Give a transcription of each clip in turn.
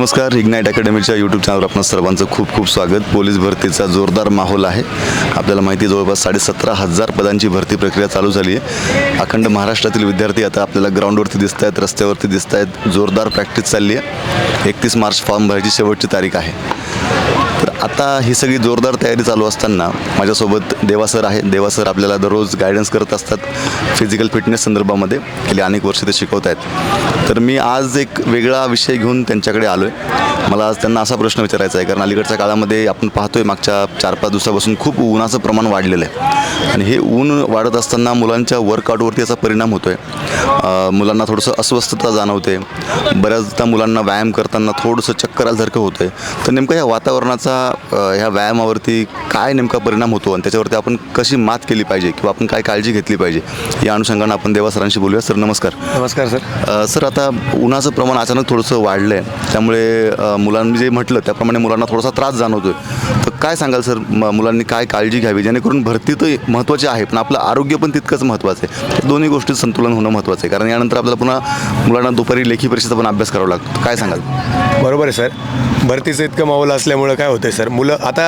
नमस्कार ignite अकॅडमीच्या YouTube चॅनलवर आपण सर्वांचं खूप खूप स्वागत. पोलीस भरतीचा जोरदार माहोल आहे. आपल्याला माहिती जवळपास साडेसतरा हजार पदांची भरती प्रक्रिया चालू झाली आहे. अखंड महाराष्ट्रातील विद्यार्थी आता आपल्याला ग्राउंडवरती दिसत आहेत रस्त्यावरती दिसत आहेत जोरदार प्रॅक्टिस चालली आहे. एकतीस मार्च फॉर्म भरायची शेवटची तारीख आहे. आता ही सगळी जोरदार तयारी चालू असताना माझ्यासोबत देवा सर आहे देवा सर आपल्याला दररोज गायडन्स करत असतात फिजिकल फिटनेस संदर्भामध्ये. गेली अनेक वर्ष ते शिकवत आहेत. तर मी आज एक वेगळा विषय घेऊन त्यांच्याकडे आलो आहे मला आज त्यांना असा प्रश्न विचारायचा आहे कारण अलीकडच्या काळामध्ये आपण पाहतोय मागच्या चार पाच दिवसापासून खूप उन्हाचं प्रमाण वाढलेलं आहे. आणि हे ऊन वाढत असताना मुलांच्या वर्कआउटवरती याचा परिणाम होतो आहे मुलांना थोडंसं अस्वस्थता जाणवते. बऱ्याचदा मुलांना व्यायाम करताना थोडंसं चक्कर आल्यासारखं होतं आहे तर नेमकं या वातावरणाचा ह्या व्यायामावरती काय नेमका परिणाम होतो आणि त्याच्यावरती आपण कशी मात केली पाहिजे किंवा आपण काय काळजी घेतली पाहिजे या अनुषंगानं आपण देवा सरांशी बोलूया. सर नमस्कार. नमस्कार सर. सर आता उन्हाचं प्रमाण अचानक थोडंसं वाढलं आहे त्यामुळे मुलांनी जे म्हटलं त्याप्रमाणे मुलांना थोडासा त्रास जाणवतोय. तर काय सांगाल सर मुलांनी काय काळजी घ्यावी? जेणेकरून भरती तर महत्त्वाची आहे पण आपलं आरोग्य पण तितकंच महत्त्वाचं आहे. दोन्ही गोष्टीत संतुलन होणं महत्त्वाचं आहे. कारण यानंतर आपल्याला पुन्हा मुलांना दुपारी लेखी परीक्षेचा पण अभ्यास करावा लागतो. काय सांगाल? बरोबर आहे सर. भरतीचं इतकं माहोल असल्यामुळं काय होतंय सर? मुलं आता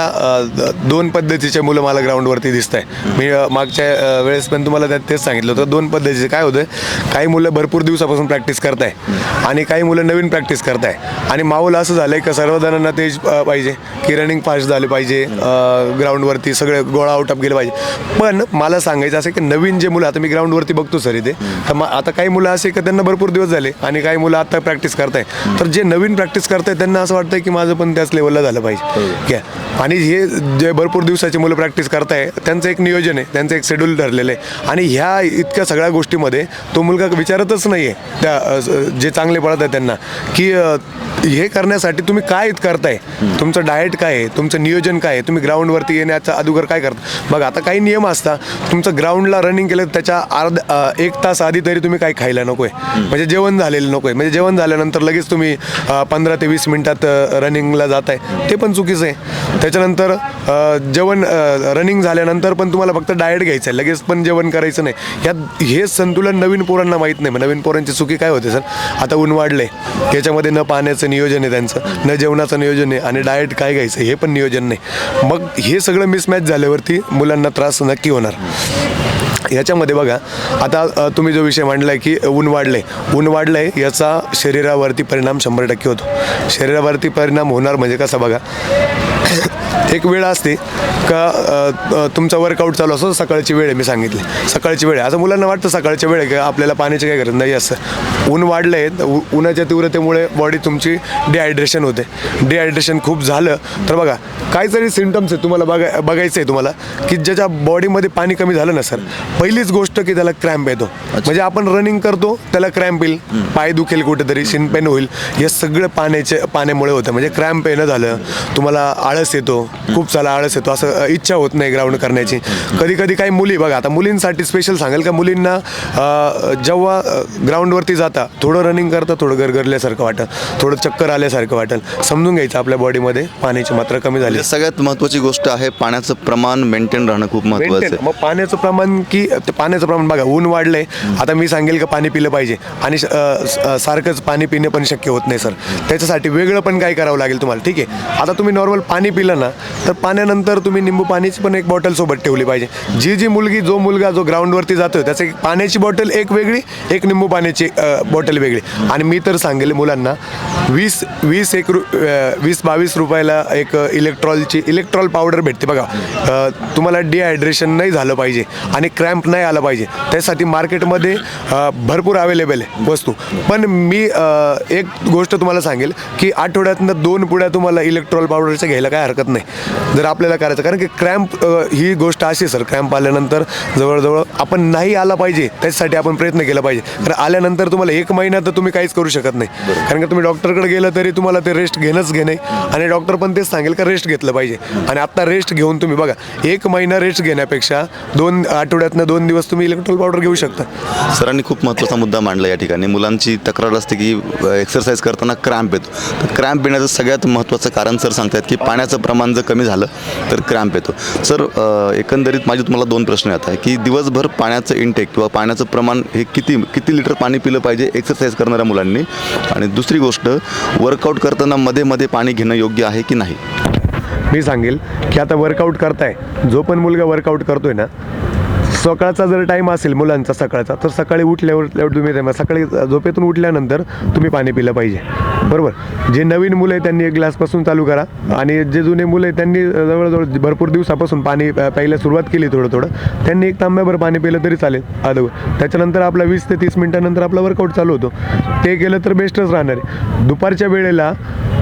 द- दोन पद्धतीचे मुलं मला ग्राउंडवरती दिसत आहे मी मागच्या वेळेस पण तुम्हाला त्यात तेच सांगितलं होतं. दोन पद्धतीचे. काय होतं काही मुलं भरपूर दिवसापासून प्रॅक्टिस करताय आणि काही मुलं नवीन प्रॅक्टिस करताय. आणि माहोल असं झालं आहे का सर्वजणांना तेज पाहिजे की रनिंग फास्ट झाले पाहिजे ग्राउंडवरती सगळे गोळा आउट अप गेले पाहिजे. पण मला सांगायचं असं की नवीन जे मुलं आता मी ग्राउंडवरती बघतो सर इथे तर मग आता काही मुलं असे का त्यांना भरपूर दिवस झाले आणि काही मुलं आता प्रॅक्टिस करताय. तर जे नवीन प्रॅक्टिस करताय त्यांना असं वाटतं की माझं पण त्याच लेवलला झालं पाहिजे. हो. क्या आणि हे जे भरपूर दिवसाची मुलं प्रॅक्टिस करताय त्यांचं एक नियोजन आहे त्यांचं एक शेड्यूल ठरलेलं आहे. आणि ह्या इतक्या सगळ्या गोष्टीमध्ये तो मुलगा विचारतच नाही आहे त्या जे चांगले पळत आहे त्यांना की हे करण्यासाठी तुम्ही काय करताय? तुमचं डाएट काय आहे? तुमचं नियोजन काय आहे? तुम्ही ग्राउंडवरती येण्याचा अगोदर काय करता? बघ आता काही नियम असतात तुमचं ग्राउंडला रनिंग केलं त्याच्या अर्ध एक तास आधी तरी तुम्ही काय खायला नको आहे म्हणजे जेवण झालेलं नको आहे म्हणजे जेवण झाल्यानंतर लगेच तुम्ही पंधरा ते वीस मिनिटात रनिंगला जाताय. ते पण चुकीचं आहे. त्याच्यानंतर जेवण रनिंग झाल्यानंतर पण तुम्हाला फक्त डाएट घ्यायचं आहे. लगेच पण जेवण करायचं नाही. यात हे संतुलन नवीन पोरांना माहीत नाही. मग नवीन पोरांची चुकी काय होते सर? आता ऊन वाढले त्याच्यामध्ये न पाण्याचं नियोजन आहे त्यांचं न जेवणाचं नियोजन आहे आणि डाएट काय घ्यायचं हे पण नियोजन नाही. मग हे सगळं मिसमॅच झाल्यावरती मुलांना त्रास नक्की होणार. याच्यामध्ये बघा आता तुम्ही जो विषय मांडला आहे की ऊन वाढलं आहे ऊन वाढलं आहे याचा शरीरावरती परिणाम शंभर टक्के होतो. शरीरावरती परिणाम होणार म्हणजे कसा बघा एक वेळ असते का तुमचा वर्कआउट चालू असतो सकाळची वेळ आहे मी सांगितली. सकाळची वेळ आहे. आता मुलांना वाटतं सकाळच्या वेळ आहे का आपल्याला पाण्याची काय गरज नाही असं. ऊन वाढलं आहे उन्हाच्या तीव्रतेमुळे बॉडी तुमची डिहायड्रेशन होते. डिहायड्रेशन खूप झालं. तर बघा काहीतरी सिमटम्स आहे तुम्हाला बघा बघायचं आहे तुम्हाला की ज्याच्या बॉडीमध्ये पाणी कमी झालं ना सर पहिलीच गोष्ट की त्याला क्रॅम्प येतो. म्हणजे आपण रनिंग करतो त्याला क्रॅम्प येईल. पाय दुखेल कुठेतरी शिनपेन होईल. हे सगळं पाण्याचे पाण्यामुळे होतं. म्हणजे क्रॅम्प येणं झालं तुम्हाला आळस येतो खूप सारा आळस येतो असं इच्छा होत नाही ग्राउंड करण्याची. कधी कधी काही मुली बघा आता मुलींसाठी स्पेशल सांगेल का? मुलींना जेव्हा ग्राउंडवरती जाता थोडं रनिंग करता थोडं गरगरल्यासारखं वाटेल थोडं चक्कर आल्यासारखं वाटेल समजून घ्यायचं आपल्या बॉडीमध्ये पाण्याची मात्रा कमी झाली. म्हणजे सगळ्यात महत्त्वाची गोष्ट आहे पाण्याचं प्रमाण मेंटेन राहणं खूप महत्त्वाचं मग पाण्याचं प्रमाण की ते पाण्याचं प्रमाण बघा ऊन वाढलंय आता मी सांगेल का पाणी पिलं पाहिजे. आणि सारखंच पाणी पिणे पण शक्य होत नाही सर. त्याच्यासाठी वेगळं पण काय करावं लागेल तुम्हाला ठीक आहे? आता तुम्ही नॉर्मल पाणी पिलं ना तर पाण्यानंतर तुम्ही निंबू पाण्याची पण एक बॉटल सोबत ठेवली पाहिजे. जी जी मुलगी जो मुलगा जो ग्राउंडवरती जातो त्याचं एक पाण्याची बॉटल एक वेगळी एक निंबू पाण्याची बॉटल वेगळी. आणि मी तर सांगेल मुलांना वीस वीस एक रु वीस बावीस रुपयाला एक इलेक्ट्रॉलची इलेक्ट्रॉल पावडर भेटते बघा. तुम्हाला डिहायड्रेशन नाही झालं पाहिजे आणि क्रॅम्प नाही आला पाहिजे. त्यासाठी मार्केटमध्ये भरपूर अवेलेबल आहे वस्तू. पण मी एक गोष्ट तुम्हाला सांगेल की आठवड्यातनं दोन पुड्या तुम्हाला इलेक्ट्रॉल पावडरच्या घ्यायला काय हरकत नाही. जर आपल्याला करायचं कारण की क्रॅम्प ही गोष्ट अशी सर क्रॅम्प आल्यानंतर जवळजवळ आपण नाही आला पाहिजे त्याच्यासाठी आपण प्रयत्न केला पाहिजे. कारण आल्यानंतर तुम्हाला एक महिना तर तुम्ही काहीच करू शकत नाही. कारण का तुम्ही डॉक्टरकडे गेलं तरी तुम्हाला ते रेस्ट घेणंच घेणे. आणि डॉक्टर पण तेच सांगेल का रेस्ट घेतलं पाहिजे. आणि आत्ता रेस्ट घेऊन तुम्ही बघा एक महिना रेस्ट घेण्यापेक्षा दोन आठवड्यातनं दोन दिवस तुम्ही इलेक्ट्रॉल पावडर घेऊ शकता. सरांनी खूप महत्त्वाचा मुद्दा मांडला या ठिकाणी. मुलांची तक्रार असते की एक्सरसाइज करताना क्रॅम्प येतो. तर क्रॅम्प येण्याचं सगळ्यात महत्त्वाचं कारण सर सांगतात की पाण्याचं प्रमाण जर कमी झालं तर क्रॅम्प येतो. सर एकंदरीत माझे तुम्हाला दोन प्रश्न येत आहे की दिवसभर पाण्याचं इनटेक किंवा पाण्याचं प्रमाण हे किती किती लिटर पाणी पिलं पाहिजे पाहिजे एक्सरसाइज करणाऱ्या मुलांनी? आणि दुसरी गोष्ट वर्कआउट करताना मध्ये मध्ये पाणी घेणं योग्य आहे की नाही? मी सांगेल की आता वर्कआउट करताय जो पण मुलगा वर्कआउट करतोय ना सकाळचा जर टाईम असेल मुलांचा सकाळचा तर सकाळी उठल्यावर तुम्ही ते- सकाळी झोपेतून उठल्यानंतर तुम्ही पाणी पिलं पाहिजे. बरोबर? जे नवीन मुलं आहे त्यांनी एक ग्लासपासून चालू करा. आणि जे जुने मुलं आहे त्यांनी जवळजवळ भरपूर दिवसापासून पाणी प्यायला सुरुवात केली थोडं थोडं. त्यांनी एक तांब्याभर पाणी पिलं तरी चालेल आदव. त्याच्यानंतर आपला वीस ते तीस मिनिटानंतर आपला वर्कआउट चालू होतो. ते केलं तर बेस्टच राहणार आहे. दुपारच्या वेळेला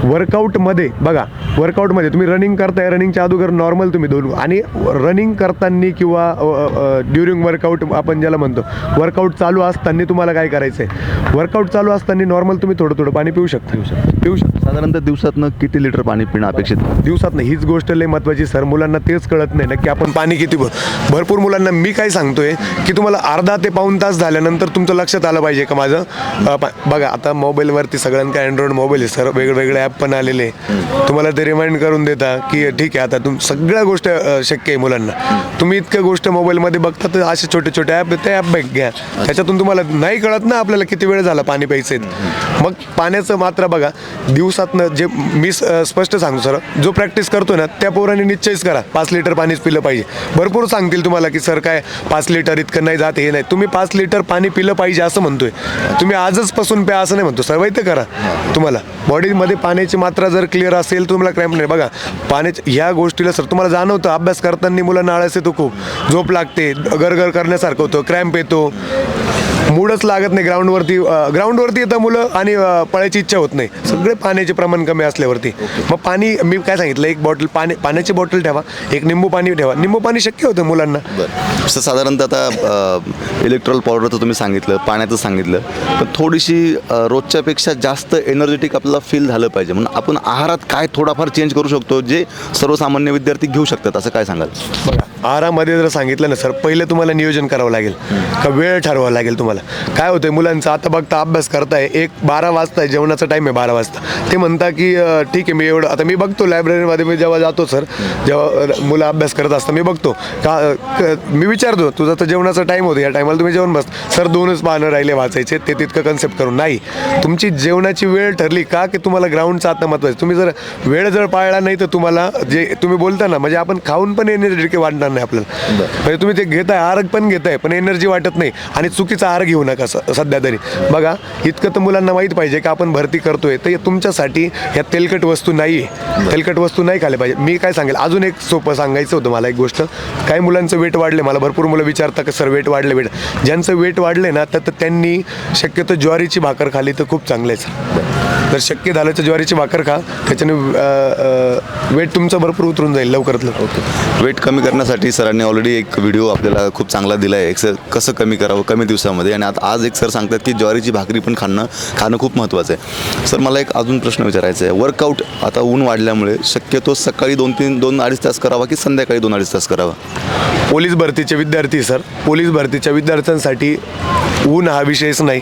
वर्कआउटमध्ये बघा वर्कआउटमध्ये तुम्ही रनिंग करताय रनिंगच्या अगोदर नॉर्मल तुम्ही दोन आणि रनिंग करताना किंवा ड्युरिंग वर्कआउट आपण ज्याला म्हणतो वर्कआउट चालू असताना तुम्हाला काय करायचं आहे वर्कआउट चालू असताना नॉर्मल तुम्ही थोडं थोडं पाणी पिऊ शकता. पिऊ शकता. साधारणतः दिवसातनं किती लिटर पाणी पिणं अपेक्षित? आहे? दिवसात नाही हीच गोष्ट लय महत्त्वाची सर मुलांना तेच कळत नाही. नक्की आपण पाणी किती भरपूर मुलांना मी काय सांगतोय की तुम्हाला अर्धा ते पाऊण तास झाल्यानंतर तुमचं लक्षात आलं पाहिजे का माझं? बघा आता मोबाईलवरती सगळ्यांका अँड्रॉइड मोबाईल आहे सर वेगवेगळे ॲप पण आलेले. तुम्हाला ते रिमाइंड करून देता की ठीक आहे आता तुम सगळ्या गोष्ट शक्य आहे मुलांना. तुम्ही इतक्या गोष्ट मोबाईलमध्ये बघता तर असे छोटे छोटे ॲप ते ॲप घ्या. त्याच्यातून तुम्हाला नाही कळत ना आपल्याला किती वेळ झाला पाणी प्यायचं. आहे. मग पाण्याचं मात्रा बघा. दिवसातनं जे मी स्पष्ट सांगतो सर जो प्रॅक्टिस करतो ना त्या पोराने निश्चयच करा. पाच लिटर पाणीच पिलं पाहिजे. भरपूर सांगतील तुम्हाला की सर काय पाच लिटर इतकं नाही जात हे नाही. तुम्ही पाच लिटर पाणी पिलं पाहिजे असं म्हणतोय. तुम्ही आजच पासून प्या असं नाही म्हणतो. सर करा तुम्हाला. बॉडीमध्ये पाणी पाण्याची मात्रा जर क्लिअर असेल तुम्हाला क्रॅम्प नाही. बघा पाण्याच्या ह्या गोष्टीला सर तुम्हाला जाणवतं अभ्यास करताना मुलांना आळस येतो खूप. झोप लागते गरगर करण्यासारखं होतं क्रॅम्प येतो. मूडच लागत नाही ग्राउंडवरती ग्राउंडवरती येतं मुलं आणि पळायची इच्छा होत नाही. सगळे पाण्याचे प्रमाण कमी असल्यावरती. मग पाणी मी काय सांगितलं एक बॉटल पाणी पाण्याची बॉटल ठेवा एक निंबू पाणी ठेवा. निंबू पाणी शक्य होतं मुलांना. बरं. साधारणतः आता इलेक्ट्रॉल पावडरचं तुम्ही सांगितलं पाण्याचं सांगितलं. पण थोडीशी रोजच्यापेक्षा जास्त एनर्जेटिक आपल्याला फील झालं पाहिजे. म्हणून आपण आहारात काय थोडाफार चेंज करू शकतो जे सर्वसामान्य विद्यार्थी घेऊ शकतात असं काय सांगाल? बघा आहारामध्ये जर सांगितलं ना सर पहिले तुम्हाला नियोजन करावं लागेल. का वेळ ठरवावा लागेल तुम्हाला? काय होतंय मुलांचं आता बघता अभ्यास करताय एक बारा वाजता आहे जेवणाचा टाईम आहे बारा वाजता. ते म्हणता की ठीक आहे मी एवढं आता मी बघतो लायब्ररीमध्ये मी जेव्हा जातो सर जेव्हा मुलं अभ्यास करत असतात मी बघतो. का मी विचारतो तुझा तर जेवणाचा टाईम होतो या टायमाला तुम्ही जेवण बस. सर दोनच पानं राहिले वाचायचे ते तितकं कन्सेप्ट करून. नाही तुमची जेवणाची वेळ ठरली का की तुम्हाला ग्राउंडचं आता महत्वाचं तुम्ही जर वेळ जर पाळला नाही तर तुम्हाला जे तुम्ही बोलता ना म्हणजे आपण खाऊन पण एनर्जी वाटणार नाही आपल्याला. म्हणजे तुम्ही ते घेताय आहार पण घेताय पण एनर्जी वाटत नाही. आणि चुकीचा आहार घेऊ नका स- सध्या तरी. बघा इतकं तर मुलांना माहीत पाहिजे की आपण भरती करतोय तर तुमच्यासाठी ह्या तेलकट वस्तू नाही. आहे तेलकट वस्तू नाही खाल्ल्या पाहिजे. मी काय सांगेल अजून एक सोपं सांगायचं होतं मला एक गोष्ट. काही मुलांचं वेट वाढले मला भरपूर मुलं विचारतात की सर वेट वाढले वेट. ज्यांचं वेट वाढले ना तर त्यांनी शक्यतो ज्वारीची भाकर खाली तर खूप चांगलं आहे सर. जर शक्य झालं तर ज्वारीची भाकर खा त्याच्याने वेट तुमचं भरपूर उतरून जाईल लवकरात लवकर. वेट कमी करण्यासाठी सरांनी ऑलरेडी एक व्हिडिओ आपल्याला खूप चांगला दिला आहे एक्सर कसं कमी करावं? कमी दिवसामध्ये. आणि आता आज एक सर सांगतात की ज्वारीची भाकरी पण खाणं खाणं खूप महत्त्वाचं आहे. सर मला एक अजून प्रश्न विचारायचा आहे. वर्कआउट आता ऊन वाढल्यामुळे शक्यतो सकाळी दोन तीन दोन अडीच तास करावा की संध्याकाळी दोन अडीच तास करावा? पोलीस भरतीचे विद्यार्थी सर. पोलीस भरतीच्या विद्यार्थ्यांसाठी ऊन हा विषयच नाही.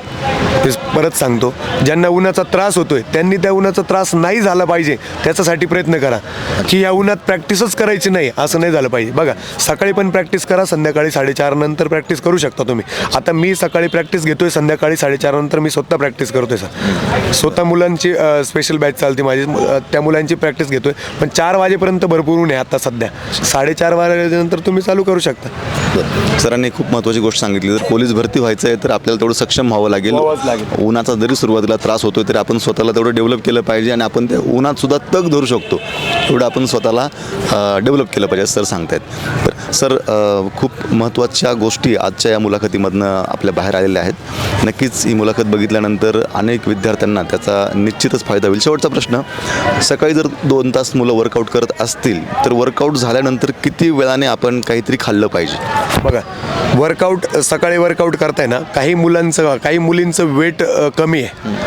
परत सांगतो ज्यांना उन्हाचा त्रास होतोय त्यांनी त्या उन्हाचा त्रास नाही झाला पाहिजे त्याच्यासाठी प्रयत्न करा. की या उन्हात प्रॅक्टिसच करायची नाही असं नाही झालं पाहिजे. बघा सकाळी पण प्रॅक्टिस करा संध्याकाळी साडेचार नंतर प्रॅक्टिस करू शकता तुम्ही. आता मी सकाळी प्रॅक्टिस घेतोय संध्याकाळी साडेचार नंतर मी स्वतः प्रॅक्टिस करतोय सर. स्वतः मुलांची स्पेशल बॅच चालते माझी. त्या मुलांची प्रॅक्टिस घेतोय. पण चार वाजेपर्यंत भरपूर ऊन आहे आता सध्या. साडेचार वाजेनंतर तुम्ही चालू करू शकता. सरांनी खूप महत्त्वाची गोष्ट सांगितली. जर पोलीस भरती व्हायचं आहे तर आपल्याला तेवढं सक्षम व्हावं लागेल. उन्हाचा जरी सुरुवातीला त्रास होतोय तरी आपण स्वतःला तेवढं डेव्हलप केलं पाहिजे आणि आपण ते उन्हात सुद्धा तग धरू शकतो. तेवढं आपण स्वतःला डेव्हलप केलं पाहिजे असं सर सांगतायत. सर खूप महत्त्वाच्या गोष्टी आजच्या या मुलाखतीमधनं आपल्या बाहेर आलेल्या आहेत. नक्कीच ही मुलाखत बघितल्यानंतर अनेक विद्यार्थ्यांना त्याचा निश्चितच फायदा होईल. शेवटचा प्रश्न सकाळी जर दोन तास मुलं वर्कआउट करत असतील तर वर्कआउट झाल्यानंतर किती वेळाने आपण काहीतरी खाल्लं पाहिजे? बघा वर्कआउट सकाळी वर्कआउट करताय ना काही मुलांचं काही मुलींचं वेट कमी आहे.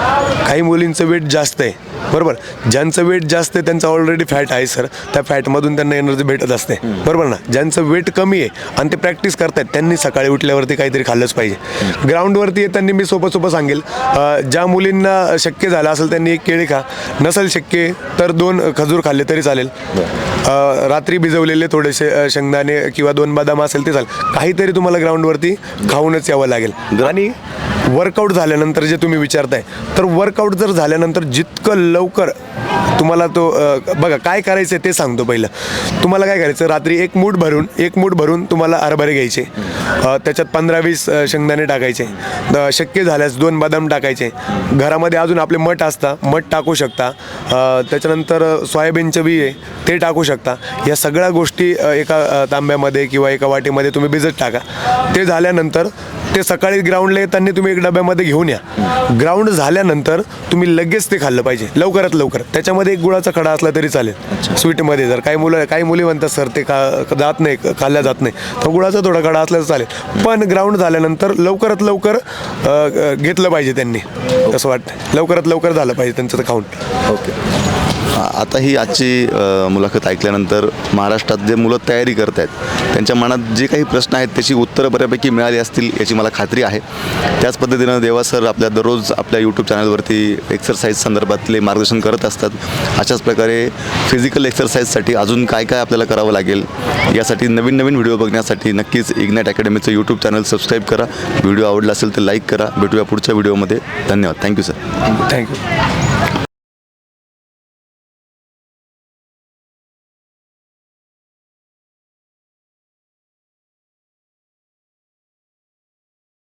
काही मुलींचं वेट जास्त आहे. बरोबर? ज्यांचं वेट जास्त आहे त्यांचं ऑलरेडी फॅट आहे सर. त्या फॅटमधून त्यांना एनर्जी भेटत असते. बरोबर ना? ज्यांचं वेट कमी आहे आणि ते प्रॅक्टिस करतायत. त्यांनी सकाळी उठल्यावरती काहीतरी खाल्लंच पाहिजे. ग्राउंडवरती येताना मी सोपं सोपं सांगेल. ज्या मुलींना शक्य झालं असेल त्यांनी एक केळी खा. नसेल शक्य तर दोन खजूर खाल्ले तरी चालेल. रात्री भिजवलेले थोडेसे शेंगदाणे किंवा दोन बदाम असेल ते चालेल. काहीतरी तुम्हाला ग्राउंडवरती खाऊनच यावं लागेल. आणि वर्कआउट झाल्यानंतर जे तुम्ही विचारताय तर वर्कआउट जर झाल्यानंतर जितकं लवकर तुम्हाला तो बघा काय करायचं ते सांगतो पहिलं. तुम्हाला काय करायचं रात्री एक मूठ भरून एक मूठ भरून तुम्हाला हरभरे घ्यायचे. त्याच्यात पंधरा वीस शेंगदाणे टाकायचे. शक्य झाल्यास दोन बदाम टाकायचे. घरामध्ये अजून आपले मठ असता मठ टाकू शकता. त्याच्यानंतर सोयाबीनचं बी आहे ते टाकू शकता. या सगळ्या गोष्टी एका तांब्यामध्ये किंवा एका वाटीमध्ये तुम्ही भिजत टाका. ते झाल्यानंतर ते सकाळी ग्राउंडला येताना तुम्ही एक डब्यामध्ये घेऊन या. ग्राउंड झाल्यानंतर तुम्ही लगेच ते खाल्लं पाहिजे. लवकरात लवकर. त्याच्यामध्ये एक गुळाचा खडा असला तरी चालेल. स्वीटमध्ये जर काही मुलं काही मुली म्हणतात सर ते का जात नाही खाल्ल्या जात नाही. तर गुळाचा थोडा खडा असला तर चालेल. पण ग्राउंड झाल्यानंतर लवकरात लवकर घेतलं पाहिजे त्यांनी. असं वाटतं लवकरात लवकर झालं पाहिजे त्यांचं खाऊन. ओके. आता ही आजची मुलाखत ऐकल्यानंतर महाराष्ट्रात जे मुलं तयारी करत आहेत. त्यांच्या मनात जे काही प्रश्न आहेत त्याची उत्तरं बऱ्यापैकी मिळाली असतील याची मला खात्री आहे. त्याच पद्धतीनं देवा सर आपल्या दररोज आपल्या यूट्यूब चॅनलवरती एक्सरसाइज संदर्भातले मार्गदर्शन करत असतात. अशाच प्रकारे फिजिकल एक्सरसाइजसाठी अजून काय काय आपल्याला करावं लागेल यासाठी नवीन नवीन व्हिडिओ बघण्यासाठी नक्कीच इग्नाईट अकॅडमीचं यूट्यूब चॅनल सबस्क्राईब करा. व्हिडिओ आवडला असेल तर लाईक करा. भेटूया पुढच्या व्हिडिओमध्ये धन्यवाद. Thank you sir thank you